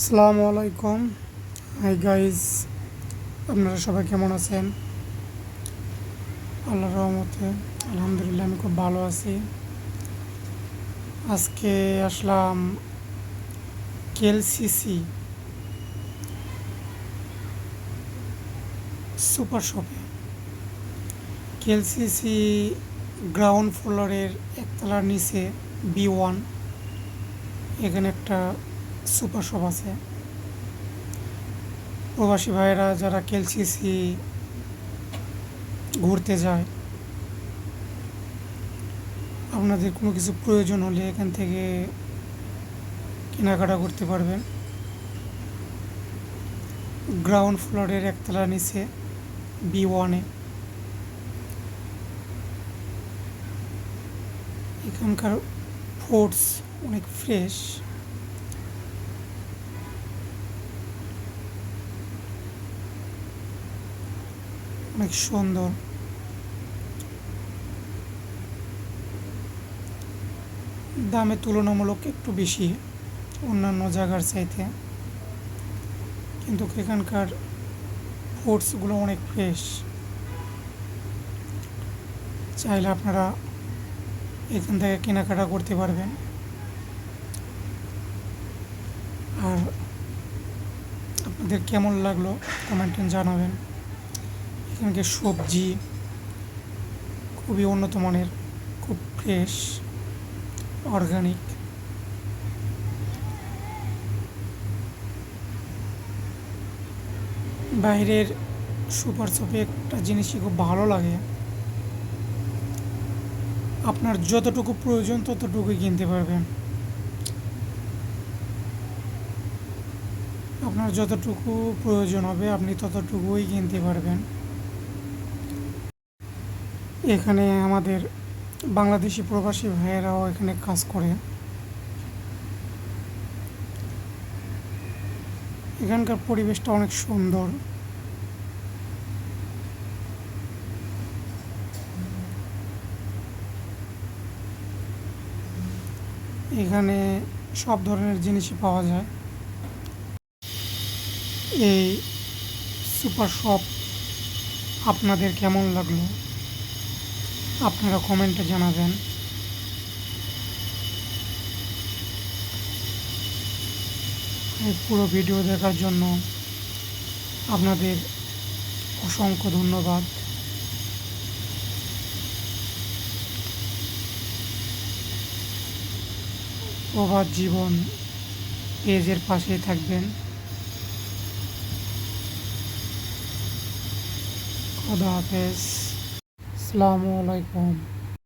আসসালামু আলাইকুম। Hi guys আপনারা সবাই কেমন আছেন? আল্লাহ রহমতে, আলহামদুলিল্লাহ আমি খুব ভালো আছি। আজকে আসলাম কেএলসিসি সুপার শপে কেএলসিসি গ্রাউন্ড ফ্লোরের একতলার নিচে বি ওয়ান এখানে একটা সুপার শপ আছে। প্রবাসী ভাইয়েরা যারা কেলসিসি ঘুরতে যায়, আপনাদের কোনো কিছু প্রয়োজন হলে এখান থেকে কেনাকাটা করতে পারবেন। গ্রাউন্ড ফ্লোরের একতলা নিচে বি ওয়ানে এখানকার ফুডস অনেক ফ্রেশ অনেক সুন্দর দামে তুলনামূলক একটু বেশি, অন্যান্য জায়গার চাইতে। কিন্তু এখানকার ফুডসগুলো অনেক ফ্রেশ। চাইলে আপনারা এখান থেকে কেনাকাটা করতে পারবেন। আর আপনাদের কেমন লাগল কমেন্টে জানাবেন। এখানকার সবজি খুবই উন্নত মানের, খুব ফ্রেশ অর্গানিক বাইরের সুপার শপে একটা জিনিসই খুব ভালো লাগে। আপনার যতটুকু প্রয়োজন ততটুকুই কিনতে পারবেন। আপনার যতটুকু প্রয়োজন হবে, আপনি ততটুকুই কিনতে পারবেন। এখানে আমাদের বাংলাদেশি প্রবাসী ভাইয়েরাও এখানে কাজ করে। এখানকার পরিবেশটা অনেক সুন্দর। এখানে সব ধরনের জিনিসই পাওয়া যায়। এই সুপার শপ আপনাদের কেমন লাগল? আপনারা কমেন্টে জানাবেন। এই পুরো ভিডিও দেখার জন্য আপনাদের অসংখ্য ধন্যবাদ। প্রভাত জীবন পেজের পাশেই থাকবেন। খোদা হাফেজ। আসসালামু আলাইকুম।